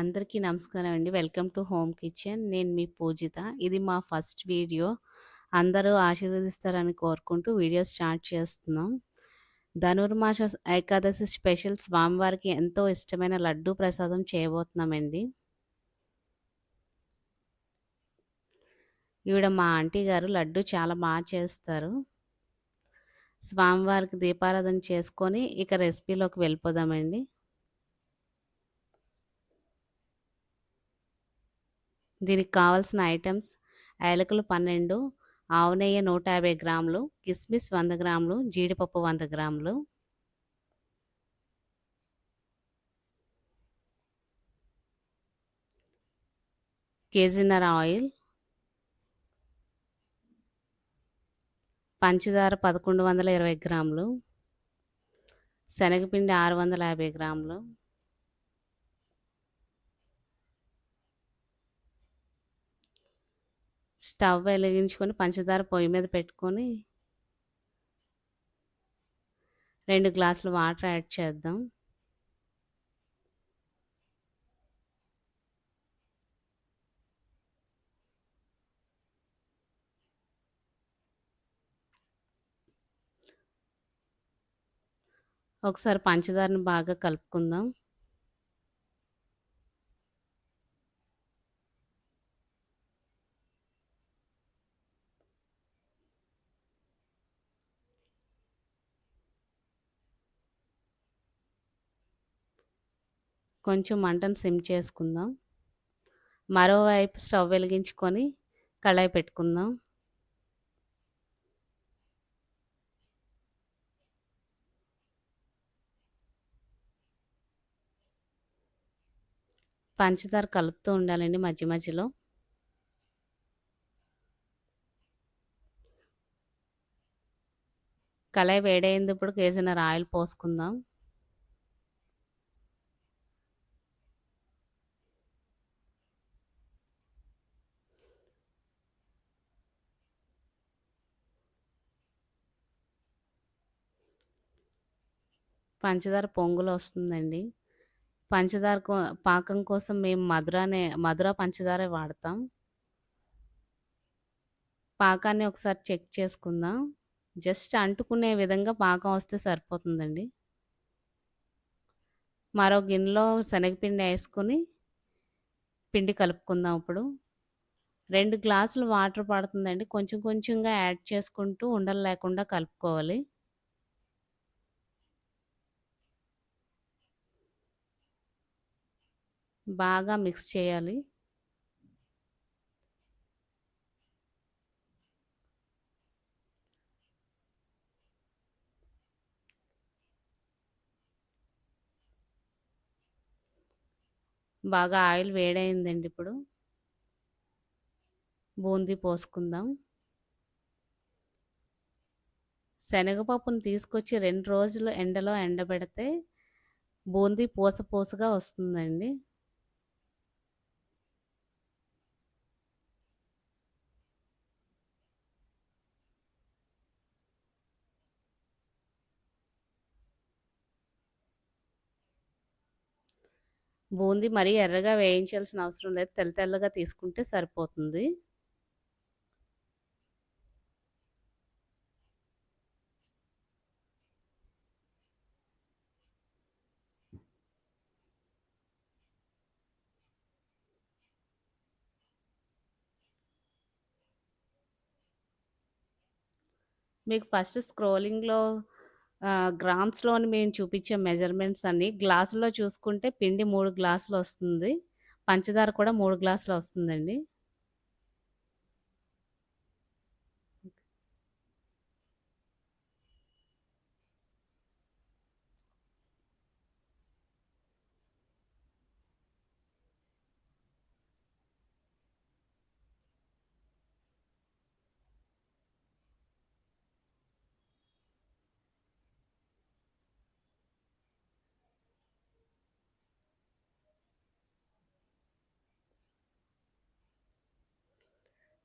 అందరికీ నమస్కారం అండి. Welcome to home kitchen. నేను మీ పూజిత. ఇది మా ఫస్ట్ వీడియో. అందరూ ఆశీర్వదిస్తారని కోరుకుంటూ వీడియో స్టార్ట్ చేస్తున్నాం. ధనుర్మాస ఏకాదశి స్పెషల్ స్వామివారికి ఎంతో ఇష్టమైన లడ్డు ప్రసాదం చేయబోతున్నామండి. ఈవిడ మా ఆంటీ గారు లడ్డు చాలా బాగా చేస్తారు. స్వామివారికి దీపారాధన చేసుకొని ఇక రెసిపీలోకి వెళ్ళిపోదామండి. దీనికి కావాల్సిన ఐటమ్స్ యాలకులు పన్నెండు ఆవు నెయ్యి నూట యాభై గ్రాములు కిస్మిస్ వంద గ్రాములు జీడిపప్పు వంద గ్రాములు. కేజీన్నర ఆయిల్. పంచదార పదకొండు వందల ఇరవై గ్రాములు. శనగపిండి ఆరు వందల యాభై గ్రాములు. స్టవ్ వెలిగించుకొని పంచదార పొయ్యి మీద పెట్టుకొని రెండు గ్లాసులు వాటర్ యాడ్ చేద్దాం. ఒకసారి పంచదారని బాగా కలుపుకుందాం. కొంచెం మంటను సిమ్ చేసుకుందాం. మరోవైపు స్టవ్ వెలిగించుకొని కళాయి పెట్టుకుందాం. పంచదార కలుపుతూ ఉండాలండి మధ్య మధ్యలో. కళాయి వేడైంది ఇప్పుడు కేజీన్నర ఆయిల్ పోసుకుందాం. పంచదార పొంగులు వస్తుందండి. పంచదార పాకం కోసం మేము మధురానే మధుర పంచదార వాడతాం. పాకాన్ని ఒకసారి చెక్ చేసుకుందాం. జస్ట్ అంటుకునే విధంగా పాకం వస్తే సరిపోతుందండి. మరో గిన్నెలో శనగపిండి వేసుకొని పిండి కలుపుకుందాం ఇప్పుడు. రెండు గ్లాసులు వాటర్ పడుతుందండి. కొంచెం కొంచెంగా యాడ్ చేసుకుంటూ ఉండలు లేకుండా కలుపుకోవాలి. బాగా మిక్స్ చేయాలి. బాగా ఆయిల్ వేడైందండి ఇప్పుడు. బూందీ పోసుకుందాం. శనగపప్పును తీసుకొచ్చి రెండు రోజులు ఎండలో ఎండబెడితే బూందీ పూస పూసగా వస్తుందండి. బూందీ మరీ ఎర్రగా వేయించాల్సిన అవసరం లేదు. తెల్ల తెల్లగా తీసుకుంటే సరిపోతుంది. మీకు ఫస్ట్ స్క్రోలింగ్లో గ్రామ్స్‌లోని మేము చూపించే మెజర్‌మెంట్స్ అన్నీ గ్లాసులో చూసుకుంటే పిండి మూడు గ్లాసులు వస్తుంది. పంచదార కూడా మూడు గ్లాసులు వస్తుందండి.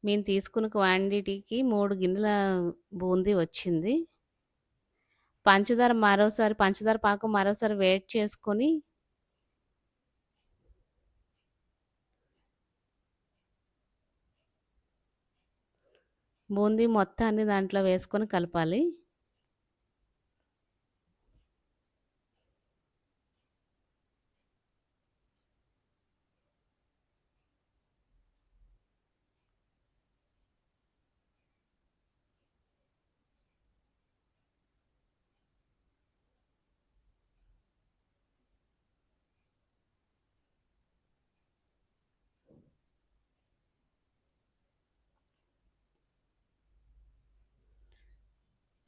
మేము తీసుకున్న క్వాంటిటీకి మూడు గిన్నెల బూందీ వచ్చింది. పంచదార మరోసారి పంచదార పాకం మరోసారి వేట్ చేసుకొని బూందీ మొత్తాన్ని దాంట్లో వేసుకొని కలపాలి.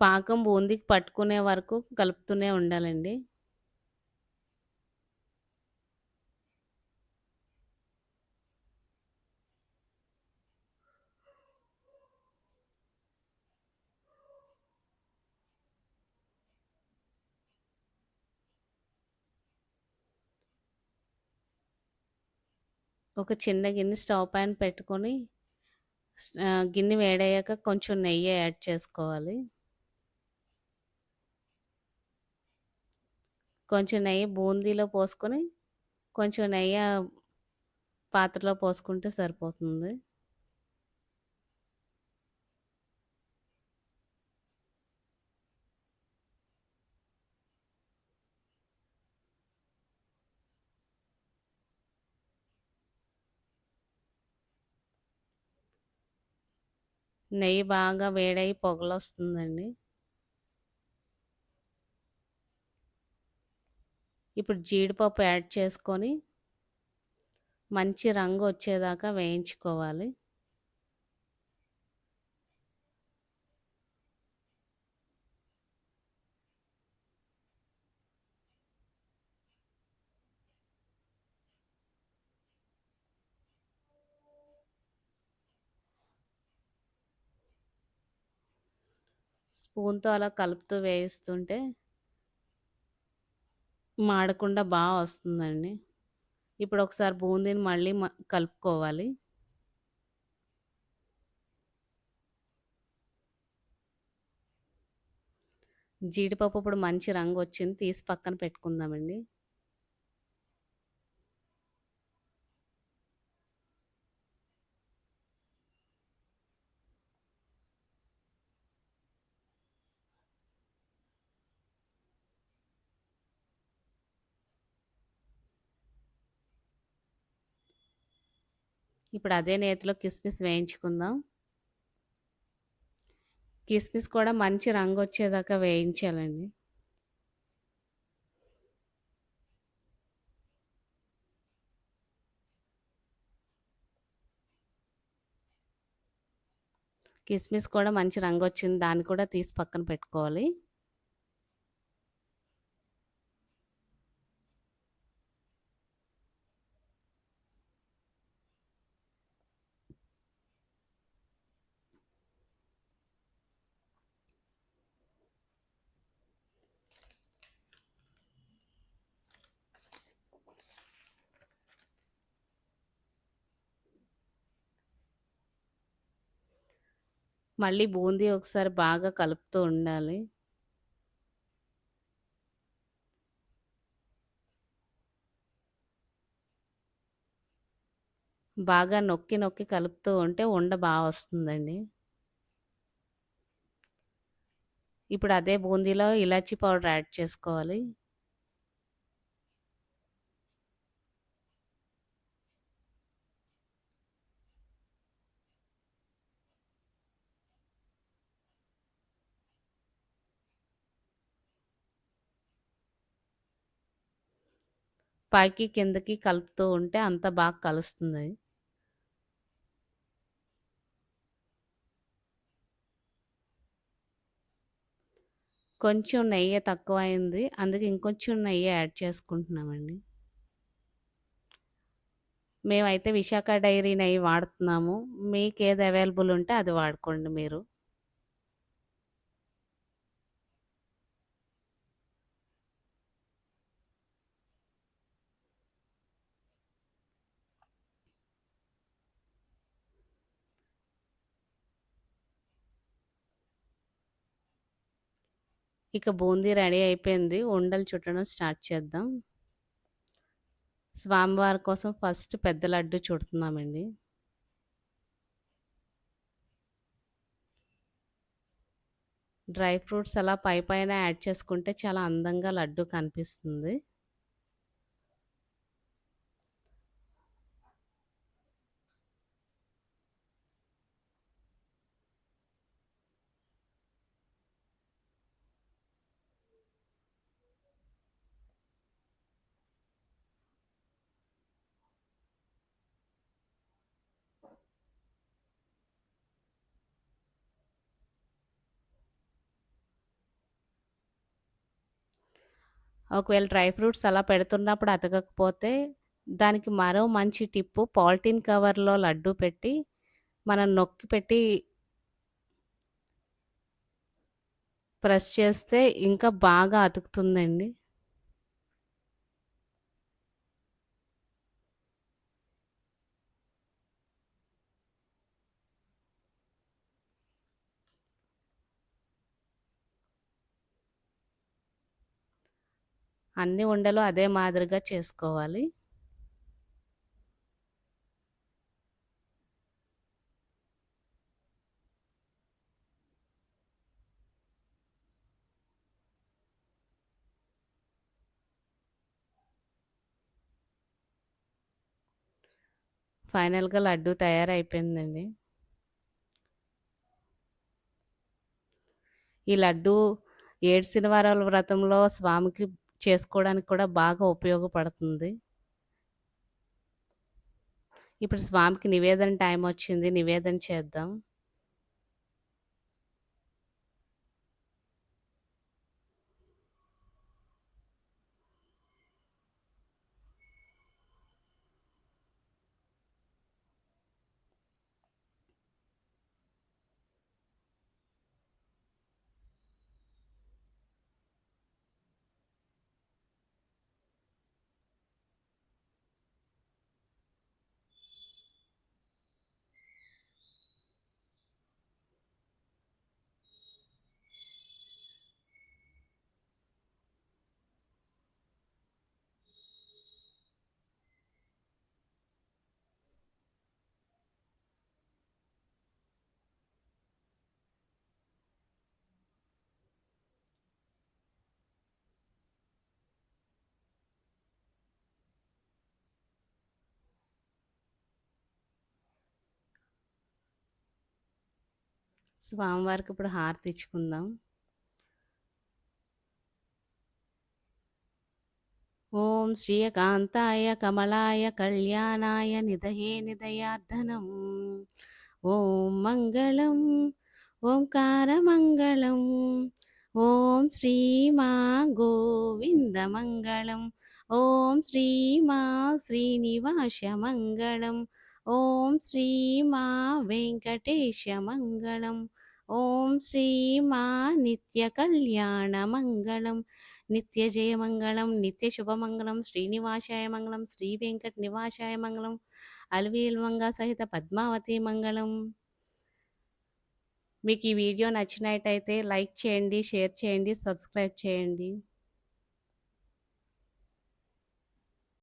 పాకం బూందీకి పట్టుకునే వరకు కలుపుతూనే ఉండాలండి. ఒక చిన్న గిన్నె స్టవ్ పైన పెట్టుకొని గిన్నె వేడయ్యాక కొంచెం నెయ్యి యాడ్ చేసుకోవాలి. కొంచెం నెయ్యి బూందీలో పోసుకొని, కొంచెం నెయ్యి పాత్రలో పోసుకుంటే సరిపోతుంది. నెయ్యి బాగా వేడయ్యి పొగలొస్తుందండి. ఇప్పుడు జీడిపప్పు యాడ్ చేసుకొని మంచి రంగు వచ్చేదాకా వేయించుకోవాలి. స్పూన్‌తో అలా కలుపుతూ వేయిస్తుంటే మాడకుండా బాగా వస్తుందండి. ఇప్పుడు ఒకసారి బూందీని మళ్ళీ మ కలుపుకోవాలి. జీడిపప్పు ఇప్పుడు మంచి రంగు వచ్చింది తీసి పక్కన పెట్టుకుందామండి. ఇప్పుడు అదే నేతిలో కిస్మిస్ వేయించుకుందాం. కిస్మిస్ కూడా మంచి రంగు వచ్చేదాకా వేయించాలండి. కిస్మిస్ కూడా మంచి రంగు వచ్చింది దాన్ని కూడా తీసి పక్కన పెట్టుకోవాలి. మళ్ళీ బూందీ ఒకసారి బాగా కలుపుతూ ఉండాలి. బాగా నొక్కి నొక్కి కలుపుతూ ఉంటే ఉండ బాగా వస్తుందండి. ఇప్పుడు అదే బూందీలో ఇలాచీ పౌడర్ యాడ్ చేసుకోవాలి. పైకి కిందకి కలుపుతూ ఉంటే అంత బాగా కలుస్తుంది. కొంచెం నెయ్యి తక్కువైంది. అందుకే ఇంకొంచెం నెయ్యి యాడ్ చేసుకుంటున్నామండి. మేమైతే విశాఖ డైరీ నెయ్యి వాడుతున్నాము. మీకు ఏది అవైలబుల్ ఉంటే అది వాడుకోండి మీరు. ఇక బూందీ రెడీ అయిపోయింది. ఉండలు చుట్టడం స్టార్ట్ చేద్దాం. స్వామివారి కోసం ఫస్ట్ పెద్ద లడ్డు చుడుతున్నామండి. డ్రై ఫ్రూట్స్ అలా పై పైన యాడ్ చేసుకుంటే చాలా అందంగా లడ్డు కనిపిస్తుంది. ఒకవేళ డ్రై ఫ్రూట్స్ అలా పెడుతున్నప్పుడు అతకకపోతే దానికి మరో మంచి టిప్పు పాలిటీన్ కవర్‌లో లడ్డు పెట్టి మనం నొక్కి పెట్టి ప్రెస్ చేస్తే ఇంకా బాగా అతుకుతుందండి. అన్ని ఉండలు అదే మాదిరిగా చేసుకోవాలి. ఫైనల్‌గా లడ్డూ తయారైపోయిందండి. ఈ లడ్డూ ఏడు శనివారాల వ్రతంలో స్వామికి చేసుకోవడానికి కూడా బాగా ఉపయోగపడుతుంది. ఇప్పుడు స్వామికి నివేదన టైం వచ్చింది. నివేదన చేద్దాం. స్వామివారికి ఇప్పుడు హారతి ఇచ్చుకుందాం. ఓం శ్రీయకాంతాయ కమలాయ కళ్యాణాయ నిధయే నిధయార్ధనం ఓం మంగళం ఓంకారమంగళం ఓం శ్రీమా గోవిందమంగళం ఓం శ్రీమా శ్రీనివాసమంగళం ఓం శ్రీమా వెంకటేశమంగళం. ఓం శ్రీ మా నిత్య శ్రీమా మంగళం నిత్యజయమంగళం నిత్యశుభమంగళం శ్రీనివాసాయ మంగళం శ్రీ వెంకట నివాసాయ మంగళం అలవేల్మంగ సహిత పద్మావతి మంగళం. మీకు ఈ వీడియో నచ్చినట్టయితే లైక్ చేయండి షేర్ చేయండి సబ్స్క్రైబ్ చేయండి.